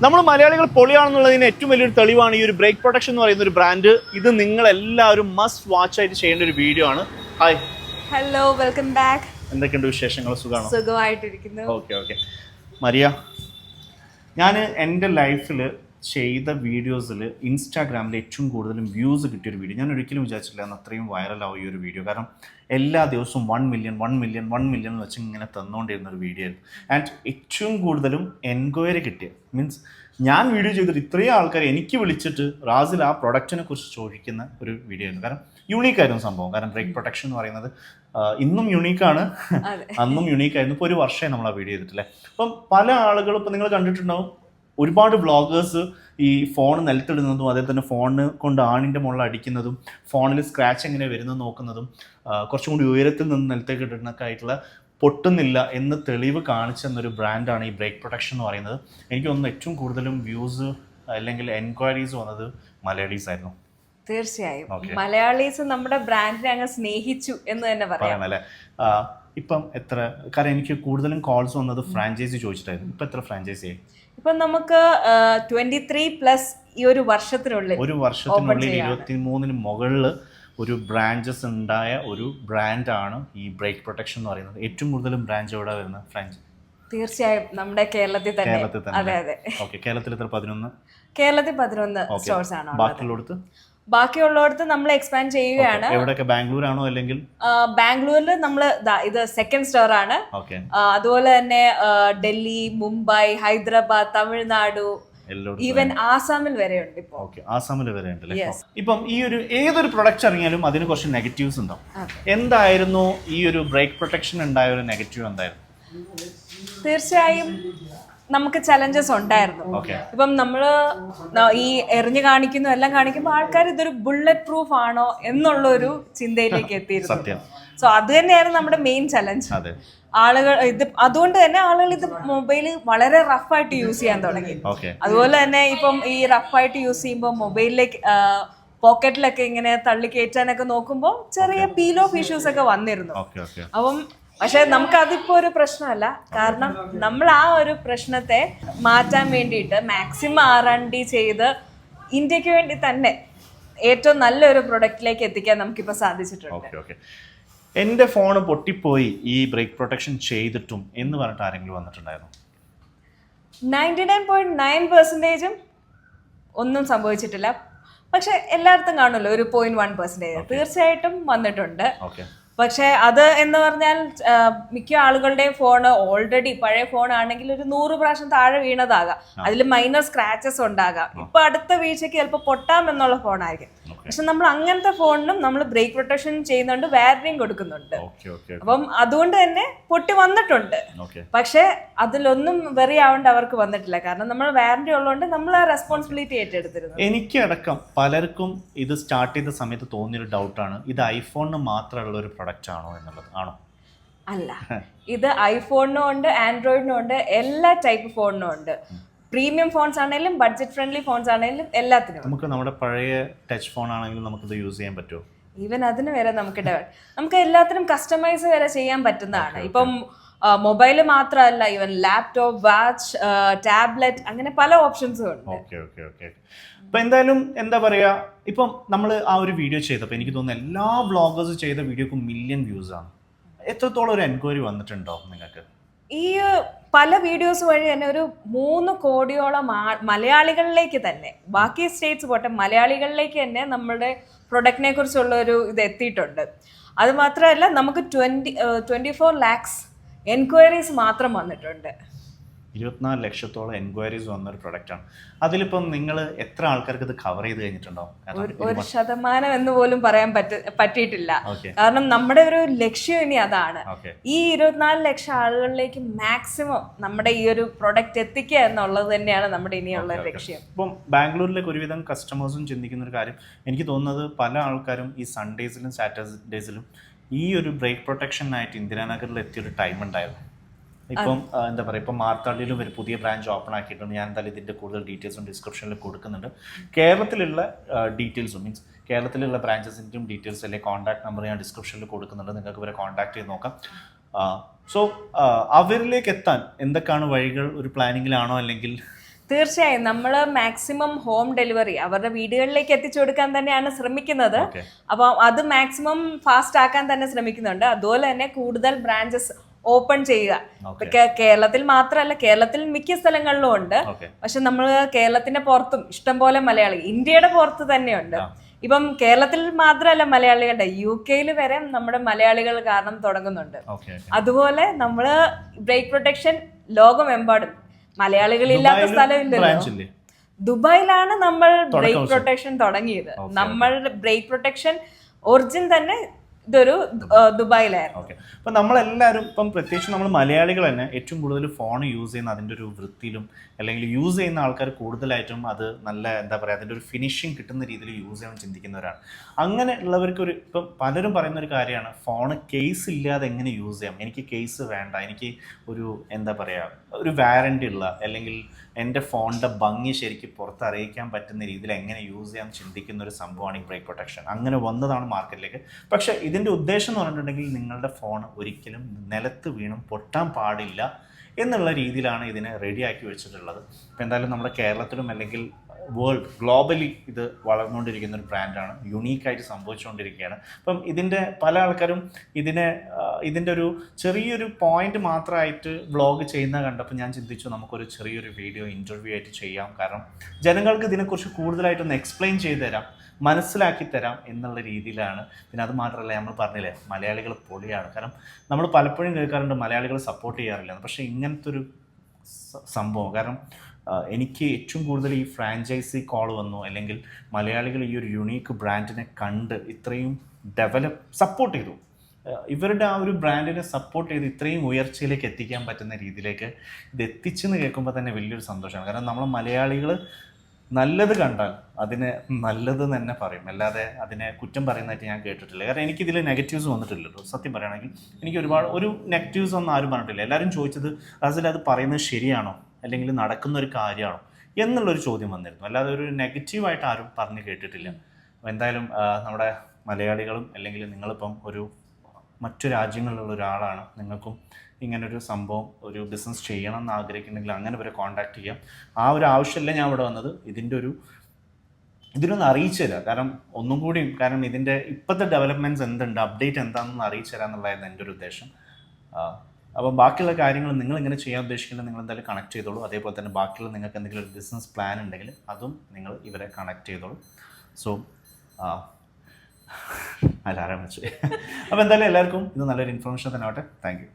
നമ്മൾ മലയാളികൾ പൊളിയാണെന്നുള്ളതിന് ഏറ്റവും വലിയൊരു തെളിവാണ് ഈ ഒരു ബ്രേക്ക് പ്രൊട്ടക്ഷൻ എന്ന് പറയുന്ന ഒരു ബ്രാൻഡ് ഇത് നിങ്ങൾ എല്ലാവരും മസ്റ്റ് വാച്ച് ആയിട്ട് ചെയ്യേണ്ട ഒരു വീഡിയോ ആണ്. ഹായ് ഹലോ വെൽക്കം ബാക്ക് എന്തൊക്കെയുണ്ട് വിശേഷങ്ങൾ? സുഖമാണോ സുഖമായിട്ടിരിക്കുന്നു. ഓക്കെ ഓക്കെ മരിയ ഞാൻ എന്റെ ലൈഫിൽ ചെയ്ത വീഡിയോസിൽ ഇൻസ്റ്റാഗ്രാമിൽ ഏറ്റവും കൂടുതലും വ്യൂസ് കിട്ടിയൊരു വീഡിയോ. ഞാൻ ഒരിക്കലും വിചാരിച്ചില്ല അന്ന് അത്രയും വൈറലാവും ഈ ഒരു വീഡിയോ. കാരണം എല്ലാ ദിവസവും one million one million one million എന്ന് വെച്ച് ഇങ്ങനെ തന്നുകൊണ്ടിരുന്ന ഒരു വീഡിയോ ആയിരുന്നു. ആൻഡ് ഏറ്റവും കൂടുതലും എൻക്വയറി കിട്ടിയ മീൻസ് ഞാൻ വീഡിയോ ചെയ്തിട്ട് ഇത്രയും ആൾക്കാർ എനിക്ക് വിളിച്ചിട്ട് റാസിൽ ആ പ്രൊഡക്റ്റിനെ കുറിച്ച് ചോദിക്കുന്ന ഒരു വീഡിയോ ആയിരുന്നു. കാരണം യുണീക്ക് ആയിരുന്നു സംഭവം. കാരണം ബ്രേക്ക് പ്രൊട്ടക്ഷൻ എന്ന് പറയുന്നത് ഇന്നും യുണീക്കാണ് അന്നും യുണീക്ക് ആയിരുന്നു. ഇപ്പോൾ ഒരു വർഷമായി നമ്മൾ ആ വീഡിയോ ചെയ്തിട്ടില്ലേ? അപ്പം പല ആളുകളും ഇപ്പം നിങ്ങൾ കണ്ടിട്ടുണ്ടാവും ഒരുപാട് വ്ളോഗേഴ്സ് ഈ ഫോൺ നിലത്തിടുന്നതും അതേ തന്നെ ഫോണിന് കൊണ്ട് ആണിന്റെ മുകളിൽ അടിക്കുന്നതും ഫോണിൽ സ്ക്രാച്ച് എങ്ങനെ വരുന്നത് നോക്കുന്നതും കുറച്ചും കൂടി ഉയരത്തിൽ നിന്ന് നിലത്തേക്ക് ഇടുന്നൊക്കെ ആയിട്ടുള്ള പൊട്ടുന്നില്ല എന്ന് തെളിവ് കാണിച്ചെന്നൊരു ബ്രാൻഡാണ് ഈ ബ്രേക്ക് പ്രൊട്ടക്ഷൻ എന്ന് പറയുന്നത്. എനിക്ക് തോന്നുന്നു ഏറ്റവും കൂടുതലും വ്യൂസ് അല്ലെങ്കിൽ എൻക്വയറീസ് വന്നത് മലയാളീസ് ആയിരുന്നു. തീർച്ചയായും. മലയാളീസ് നമ്മുടെ ബ്രാൻഡിനെ അങ്ങ് സ്നേഹിച്ചു എന്ന് തന്നെ പറയാം. അല്ലേ? ഇപ്പം എത്ര? കാരണം എനിക്ക് കൂടുതലും കോൾസ് വന്നത് ഫ്രാഞ്ചൈസി ചോദിച്ചിട്ടായിരുന്നു. ഇപ്പം എത്ര ഫ്രാഞ്ചൈസി ഇപ്പം നമുക്ക് ട്വന്റി ത്രീ പ്ലസ് ഈ ഒരു വർഷത്തിനുള്ളിൽ ഒരു വർഷത്തിനുള്ളിൽ. ഇരുപത്തി മൂന്നിന് മുകളിൽ ഒരു ബ്രാഞ്ചസ് ഉണ്ടായ ഒരു ബ്രാൻഡാണ് ഈ ബ്രേക്ക് പ്രൊട്ടക്ഷൻ എന്ന് പറയുന്നത്. ഏറ്റവും കൂടുതലും ബ്രാഞ്ച് എവിടെ വരുന്ന ഫ്രാഞ്ച് തീർച്ചയായും നമ്മുടെ കേരളത്തിൽ തന്നെ. കേരളത്തിൽ തന്നെ. അതെ അതെ. ഓക്കെ കേരളത്തിൽ എത്ര? പതിനൊന്ന്? കേരളത്തിൽ പതിനൊന്ന് സ്റ്റോഴ്സ് സ്റ്റോർസ് ആണ്. ബാക്കിയുള്ളടത്ത്? ബാക്കിയുള്ളടത്ത് നമ്മൾ എക്സ്പാൻഡ് ചെയ്യുകയാണ്. എവിടെയൊക്കെ? ബാംഗ്ലൂർ ആണോ അല്ലെങ്കിൽ ബാംഗ്ലൂരിൽ നമ്മൾ ഇത് സെക്കൻഡ് സ്റ്റോർ ആണ്. അതുപോലെ തന്നെ ഡൽഹി മുംബൈ ഹൈദരാബാദ് തമിഴ്നാടു ഈവൻ ആസാമിൽ വരെയുണ്ട് ഇപ്പോൾ ആസാമിൽ വരെ ഉണ്ടല്ലേ Yes. ഇപ്പം ഈ ഒരു ഏതൊരു പ്രൊഡക്റ്റ് ഇറങ്ങിയാലും അതിന് കുറച്ച് നെഗറ്റീവ്സ് ഉണ്ടാവും. എന്തായിരുന്നു ഈ ഒരു ബ്രേക്ക് പ്രൊട്ടക്ഷൻ ഉണ്ടായ ഒരു നെഗറ്റീവ് എന്തായിരുന്നു? തീർച്ചയായും നമുക്ക് ചലഞ്ചസ് ഉണ്ടായിരുന്നു. ഇപ്പം നമ്മൾ ഈ എറിഞ്ഞു കാണിക്കുന്നു എല്ലാം കാണിക്കുമ്പോൾ ആൾക്കാർ ഇതൊരു ബുള്ളറ്റ് പ്രൂഫ് ആണോ എന്നുള്ള ഒരു ചിന്തയിലേക്ക് എത്തിയിരുന്നു. സോ അത് തന്നെയാണ് നമ്മുടെ മെയിൻ ചലഞ്ച് ആളുകൾ ഇത് അതുകൊണ്ട് തന്നെ ആളുകൾ ഇത് മൊബൈൽ വളരെ റഫായിട്ട് യൂസ് ചെയ്യാൻ തുടങ്ങി. അതുപോലെ തന്നെ ഇപ്പം ഈ റഫായിട്ട് യൂസ് ചെയ്യുമ്പോൾ മൊബൈലിലേക്ക് പോക്കറ്റിലൊക്കെ ഇങ്ങനെ തള്ളി കയറ്റാനൊക്കെ നോക്കുമ്പോൾ ചെറിയ പീൽ ഓഫ് ഇഷ്യൂസ് ഒക്കെ വന്നിരുന്നു. അപ്പം പക്ഷെ നമുക്ക് അതിപ്പോ ഒരു പ്രശ്നമല്ല. കാരണം നമ്മൾ ആ ഒരു പ്രശ്നത്തെ മാറ്റാൻ വേണ്ടിയിട്ട് മാക്സിമം ആർ ആൻഡ് ഡി ചെയ്ത് ഇന്ത്യയ്ക്ക് വേണ്ടി തന്നെ ഏറ്റവും നല്ലൊരു പ്രൊഡക്റ്റിലേക്ക് എത്തിക്കാൻ നമുക്കിപ്പോൾ സാധിച്ചിട്ടുണ്ട്. എന്റെ ഫോൺ പൊട്ടിപ്പോയി ഈ ബ്രേക്ക് പ്രൊട്ടക്ഷൻ ചെയ്തിട്ടും എന്ന് പറഞ്ഞിട്ട് ആരെങ്കിലും വന്നിട്ടുണ്ടായിരുന്നു? നയന്റി നയൻ പോയിന്റ് നയൻ പെർസെന്റേജും ഒന്നും സംഭവിച്ചിട്ടില്ല. പക്ഷെ എല്ലായിടത്തും കാണുമല്ലോ ഒരു പോയിന്റ് വൺ പെർസെന്റേജ് തീർച്ചയായിട്ടും വന്നിട്ടുണ്ട്. പക്ഷെ അത് എന്ന് പറഞ്ഞാൽ മിക്ക ആളുകളുടെയും ഫോൺ ഓൾറെഡി പഴയ ഫോൺ ആണെങ്കിൽ ഒരു നൂറ് പ്രാവശ്യം താഴെ വീണതാകാം. അതിൽ മൈനർ സ്ക്രാച്ചസ് ഉണ്ടാകാം. ഇപ്പൊ അടുത്ത വീഴ്ചയ്ക്ക് ചിലപ്പോൾ പൊട്ടാം എന്നുള്ള ഫോണായിരിക്കും പക്ഷെ നമ്മൾ അങ്ങനത്തെ ഫോണിനും നമ്മൾ ബ്രേക്ക് പ്രൊട്ടക്ഷൻ ചെയ്യുന്നുണ്ട് വാരണ്ടിയും കൊടുക്കുന്നുണ്ട്. അപ്പം അതുകൊണ്ട് തന്നെ പൊട്ടി വന്നിട്ടുണ്ട്. പക്ഷെ അതിലൊന്നും വെറി ആവേണ്ട അവർക്ക് വന്നിട്ടില്ല. കാരണം നമ്മൾ വാറണ്ടി ഉള്ളതുകൊണ്ട് നമ്മൾ ആ റെസ്പോൺസിബിലിറ്റി ഏറ്റെടുത്തിരുന്നു എനിക്ക് അടക്കം പലർക്കും ഇത് സ്റ്റാർട്ട് ചെയ്ത സമയത്ത് തോന്നിയൊരു ഡൗട്ടാണ് ഇത് ഐഫോണിന് മാത്രമുള്ള ഒരു പ്രൊഡക്റ്റ് ആണോ എന്നുള്ളത്? ആണോ? അല്ല. ഇത് ഐഫോണിനും ഉണ്ട് ആൻഡ്രോയിഡിനും ഉണ്ട് എല്ലാ ടൈപ്പ് ഫോണിനും ഉണ്ട്. പ്രീമിയം ഫോൺസ് ആണെങ്കിലും ബഡ്ജറ്റ് ഫ്രണ്ട്ലി ഫോൺസ് ആണെങ്കിലും എല്ലാത്തിനും. നമുക്ക് നമ്മുടെ പഴയ ടച്ച് ഫോൺ ആണെങ്കിലും ഇത് യൂസ് ചെയ്യാൻ പറ്റുമോ? ഈവൻ അതിന് വരെ നമുക്ക് നമുക്ക് എല്ലാത്തിനും കസ്റ്റമൈസ് വരെ ചെയ്യാൻ പറ്റുന്നതാണ്. ഇപ്പം മൊബൈൽ മാത്രമല്ല ഈവൻ ലാപ്ടോപ്പ് വാച്ച് ടാബ്ലറ്റ് അങ്ങനെ പല ഓപ്ഷൻസും ഉണ്ട്. Okay okay okay. ഇപ്പൊ എന്തായാലും എന്താ പറയാ ഇപ്പം നമ്മൾ ആ ഒരു വീഡിയോ ചെയ്തപ്പോൾ എനിക്ക് തോന്നുന്നു എല്ലാ വ്ളോഗേഴ്സ് ചെയ്ത വീഡിയോക്കും മില്യൺ വ്യൂസ് ആണ്. എത്രത്തോളം ഒരു എൻക്വയറി വന്നിട്ടുണ്ടോ നിങ്ങൾക്ക്? ഈ പല വീഡിയോസ് വഴി തന്നെ ഒരു മൂന്ന് കോടിയോളം മലയാളികളിലേക്ക് തന്നെ ബാക്കി സ്റ്റേറ്റ്സ് പോട്ടെ മലയാളികളിലേക്ക് തന്നെ നമ്മുടെ പ്രൊഡക്റ്റിനെ കുറിച്ചുള്ള ഒരു ഇത് എത്തിയിട്ടുണ്ട്. അത് മാത്രമല്ല നമുക്ക് twenty twenty four lakhs enquiries മാത്രം വന്നിട്ടുണ്ട്. ഇരുപത്തിനാല് ലക്ഷത്തോളം എൻക്വയറീസ് വന്ന ഒരു പ്രൊഡക്റ്റാണ് അതിലിപ്പം നിങ്ങൾ എത്ര ആൾക്കാർക്ക് ഇത് കവർ ചെയ്ത് കഴിഞ്ഞിട്ടുണ്ടോ? ഒരു- ശതമാനം എന്ന് പോലും പറയാൻ പറ്റ പറ്റിയിട്ടില്ല. കാരണം നമ്മുടെ ഒരു ലക്ഷ്യം ഇനി അതാണ്. ഈ ഇരുപത്തിനാല് ലക്ഷം ആളുകളിലേക്ക് മാക്സിമം നമ്മുടെ ഈ ഒരു പ്രൊഡക്റ്റ് എത്തിക്കുക എന്നുള്ളത് തന്നെയാണ് നമ്മുടെ ഇനിയുള്ള. ലക്ഷ്യം. ഇപ്പം ബാംഗ്ലൂരിലേക്ക് ഒരുവിധം കസ്റ്റമേഴ്സും ചിന്തിക്കുന്ന ഒരു കാര്യം. എനിക്ക് തോന്നുന്നത് പല ആൾക്കാരും ഈ സൺഡേസിലും സാറ്റർഡേസിലും ഈ ഒരു ബ്രേക്ക് പ്രൊട്ടക്ഷനായിട്ട് ഇന്ദിരാനഗറിൽ എത്തിയൊരു ടൈം ഉണ്ടായിരുന്നു. ഇപ്പം എന്താ പറയുക ഇപ്പം മാർത്താളിയിലും ഒരു പുതിയ ബ്രാഞ്ച് ഓപ്പൺ ആക്കിയിട്ടുണ്ട്. ഞാൻ എന്തായാലും ഇതിന്റെ കൂടുതൽ ഡീറ്റെയിൽസും ഡിസ്ക്രിപ്ഷനിൽ കൊടുക്കുന്നുണ്ട്. കേരളത്തിലുള്ള ഡീറ്റെയിൽസും മീൻസ് കേരളത്തിലുള്ള ബ്രാഞ്ചസിന്റെയും ഡീറ്റെയിൽസ് അല്ലെങ്കിൽ കോൺടാക്ട് നമ്പർ ഞാൻ ഡിസ്ക്രിപ്ഷനിൽ കൊടുക്കുന്നുണ്ട്. നിങ്ങൾക്ക് ഇവരെ കോൺടാക്ട് ചെയ്ത് നോക്കാം. സോ അവരിലേക്ക് എത്താൻ എന്തൊക്കെയാണ് വഴികൾ? ഒരു പ്ലാനിങ്ങിലാണോ അല്ലെങ്കിൽ തീർച്ചയായും നമ്മൾ മാക്സിമം ഹോം ഡെലിവറി അവരുടെ വീടുകളിലേക്ക് എത്തിച്ചു കൊടുക്കാൻ തന്നെയാണ് ശ്രമിക്കുന്നത്. അപ്പം അപ്പോൾ അത് മാക്സിമം ഫാസ്റ്റ് ആക്കാൻ തന്നെ ശ്രമിക്കുന്നുണ്ട്. അതുപോലെ തന്നെ കൂടുതൽ ബ്രാഞ്ചസ് ഓപ്പൺ ചെയ്യുക. കേരളത്തിൽ മാത്രമല്ല കേരളത്തിൽ മിക്ക സ്ഥലങ്ങളിലും ഉണ്ട്. പക്ഷെ നമ്മൾ കേരളത്തിന്റെ പുറത്തും ഇഷ്ടംപോലെ മലയാളി ഇന്ത്യയുടെ പുറത്ത് തന്നെയുണ്ട്. ഇപ്പം കേരളത്തിൽ മാത്രമല്ല മലയാളികളുടെ യു കെയിൽ വരെ നമ്മുടെ മലയാളികൾ കാരണം തുടങ്ങുന്നുണ്ട്. അതുപോലെ നമ്മൾ ബ്രേക്ക് പ്രൊട്ടക്ഷൻ ലോകമെമ്പാടും മലയാളികളില്ലാത്ത ഇല്ലാത്ത ബ്രാഞ്ച് ദുബായിലാണ് നമ്മൾ ബ്രേക്ക് പ്രൊട്ടക്ഷൻ തുടങ്ങിയത്. നമ്മൾ ബ്രേക്ക് പ്രൊട്ടക്ഷൻ ഒറിജിൻ തന്നെ ഇതൊരു ദുബായിലായിരുന്നു. ഓക്കെ. അപ്പം നമ്മളെല്ലാവരും ഇപ്പം പ്രത്യേകിച്ച് നമ്മൾ മലയാളികൾ തന്നെ ഏറ്റവും കൂടുതൽ ഫോൺ യൂസ് ചെയ്യുന്ന അതിന്റെ ഒരു വൃത്തിയിലും അല്ലെങ്കിൽ യൂസ് ചെയ്യുന്ന ആൾക്കാർ കൂടുതലായിട്ടും അത് നല്ല എന്താ പറയുക അതിന്റെ ഒരു ഫിനിഷിങ് കിട്ടുന്ന രീതിയിൽ യൂസ് ചെയ്യാൻ ചിന്തിക്കുന്നവരാണ്. അങ്ങനെ ഉള്ളവർക്ക് ഒരു ഇപ്പം പലരും പറയുന്ന ഒരു കാര്യമാണ് ഫോൺ കേസ് ഇല്ലാതെ എങ്ങനെ യൂസ് ചെയ്യാം? എനിക്ക് കേസ് വേണ്ട എനിക്ക് ഒരു എന്താ പറയുക ഒരു വാറണ്ടി ഉള്ള അല്ലെങ്കിൽ എന്റെ ഫോണിന്റെ ഭംഗി ശരിക്കും പുറത്തറിയിക്കാൻ പറ്റുന്ന രീതിയിൽ എങ്ങനെ യൂസ് ചെയ്യാൻ ചിന്തിക്കുന്ന ഒരു സംഭവമാണ് ഈ ബ്രേക്ക് പ്രൊട്ടക്ഷൻ അങ്ങനെ വന്നതാണ് മാർക്കറ്റിലേക്ക് പക്ഷേ ഇതിന്റെ ഉദ്ദേശം എന്ന് പറഞ്ഞിട്ടുണ്ടെങ്കിൽ നിങ്ങളുടെ ഫോൺ ഒരിക്കലും നിലത്ത് വീണും പൊട്ടാൻ പാടില്ല എന്നുള്ള രീതിയിലാണ് ഇതിനെ റെഡിയാക്കി വെച്ചിട്ടുള്ളത്. ഇപ്പോൾ എന്തായാലും നമ്മുടെ കേരളത്തിലും അല്ലെങ്കിൽ വേൾഡ് ഗ്ലോബലി ഇത് വളർന്നുകൊണ്ടിരിക്കുന്ന ഒരു ബ്രാൻഡാണ് യുണീക്കായിട്ട് സംഭവിച്ചുകൊണ്ടിരിക്കുകയാണ്. അപ്പം ഇതിന്റെ പല ആൾക്കാരും ഇതിനെ ഇതിന്റെ ഒരു ചെറിയൊരു പോയിന്റ് മാത്രമായിട്ട് വ്ളോഗ് ചെയ്യുന്ന കണ്ടപ്പോൾ ഞാൻ ചിന്തിച്ചു നമുക്കൊരു ചെറിയൊരു വീഡിയോ ഇന്റർവ്യൂ ആയിട്ട് ചെയ്യാം. കാരണം ജനങ്ങൾക്ക് ഇതിനെക്കുറിച്ച് കൂടുതലായിട്ടൊന്ന് എക്സ്പ്ലെയിൻ ചെയ്തു തരാം മനസ്സിലാക്കി തരാം എന്നുള്ള രീതിയിലാണ്. പിന്നെ അത് മാത്രമല്ല നമ്മൾ പറഞ്ഞില്ലേ മലയാളികൾ പൊളിയാണ്. കാരണം നമ്മൾ പലപ്പോഴും കേൾക്കാറുണ്ട് മലയാളികൾ സപ്പോർട്ട് ചെയ്യാറില്ല. പക്ഷേ ഇങ്ങനത്തെ ഒരു സംഭവം. കാരണം എനിക്ക് ഏറ്റവും കൂടുതൽ ഈ ഫ്രാഞ്ചൈസി കോൾ വന്നു. അല്ലെങ്കിൽ മലയാളികൾ ഈ ഒരു യുണീക്ക് ബ്രാൻഡിനെ കണ്ട് ഇത്രയും ഡെവലപ്പ് സപ്പോർട്ട് ചെയ്തു. ഇവരുടെ ആ ഒരു ബ്രാൻഡിനെ സപ്പോർട്ട് ചെയ്ത് ഇത്രയും ഉയർച്ചയിലേക്ക് എത്തിക്കാൻ പറ്റുന്ന രീതിയിലേക്ക് ഇത് എത്തിച്ചെന്ന് കേൾക്കുമ്പോൾ തന്നെ വലിയൊരു സന്തോഷമാണ്. കാരണം നമ്മൾ മലയാളികൾ നല്ലത് കണ്ടാൽ അതിന് നല്ലത് തന്നെ പറയും. അല്ലാതെ അതിനെ കുറ്റം പറയുന്നതായിട്ട് ഞാൻ കേട്ടിട്ടില്ല. കാരണം എനിക്കിതിൽ നെഗറ്റീവ്സ് വന്നിട്ടില്ലല്ലോ. സത്യം പറയുകയാണെങ്കിൽ എനിക്ക് ഒരുപാട് ഒരു നെഗറ്റീവ്സ് ഒന്നും ആരും പറഞ്ഞിട്ടില്ല. എല്ലാവരും ചോദിച്ചത് അസിൽ അത് പറയുന്നത് ശരിയാണോ? അല്ലെങ്കിൽ നടക്കുന്ന ഒരു കാര്യമാണോ എന്നുള്ളൊരു ചോദ്യം വന്നിരുന്നു. അല്ലാതെ ഒരു നെഗറ്റീവായിട്ട് ആരും പറഞ്ഞു കേട്ടിട്ടില്ല. എന്തായാലും നമ്മുടെ മലയാളികളും അല്ലെങ്കിൽ നിങ്ങളിപ്പം ഒരു മറ്റു രാജ്യങ്ങളിലുള്ള ഒരാളാണ്. നിങ്ങൾക്കും ഇങ്ങനൊരു സംഭവം ഒരു ബിസിനസ് ചെയ്യണം എന്ന് ആഗ്രഹിക്കുന്നുണ്ടെങ്കിൽ അങ്ങനെ വരെ കോൺടാക്ട് ചെയ്യാം. ആ ഒരു ആവശ്യമല്ല ഞാൻ ഇവിടെ വന്നത്. ഇതിന്റെ ഒരു ഇതിനൊന്ന് അറിയിച്ചു തരാം. കാരണം ഒന്നും കൂടി കാരണം ഇതിന്റെ ഇപ്പോഴത്തെ ഡെവലപ്മെന്റ്സ് എന്തുണ്ട് അപ്ഡേറ്റ് എന്താണെന്ന് അറിയിച്ചു തരാം എന്നുള്ളതായിരുന്നു എന്റെ ഒരു ഉദ്ദേശം. അപ്പോൾ ബാക്കിയുള്ള കാര്യങ്ങൾ നിങ്ങൾ ഇങ്ങനെ ചെയ്യാൻ ഉദ്ദേശിക്കുന്നത് നിങ്ങൾ എന്തായാലും കണക്ട് ചെയ്തോളൂ. അതേപോലെ തന്നെ ബാക്കിയുള്ള നിങ്ങൾക്ക് എന്തെങ്കിലും ഒരു ബിസിനസ് പ്ലാൻ ഉണ്ടെങ്കിൽ അതും നിങ്ങൾ ഇവരെ കണക്ട് ചെയ്തോളൂ. സോ അലാറം വെച്ച്. അപ്പോൾ എന്തായാലും എല്ലാവർക്കും ഇത് നല്ലൊരു ഇൻഫർമേഷൻ തന്നെ ആവട്ടെ. താങ്ക്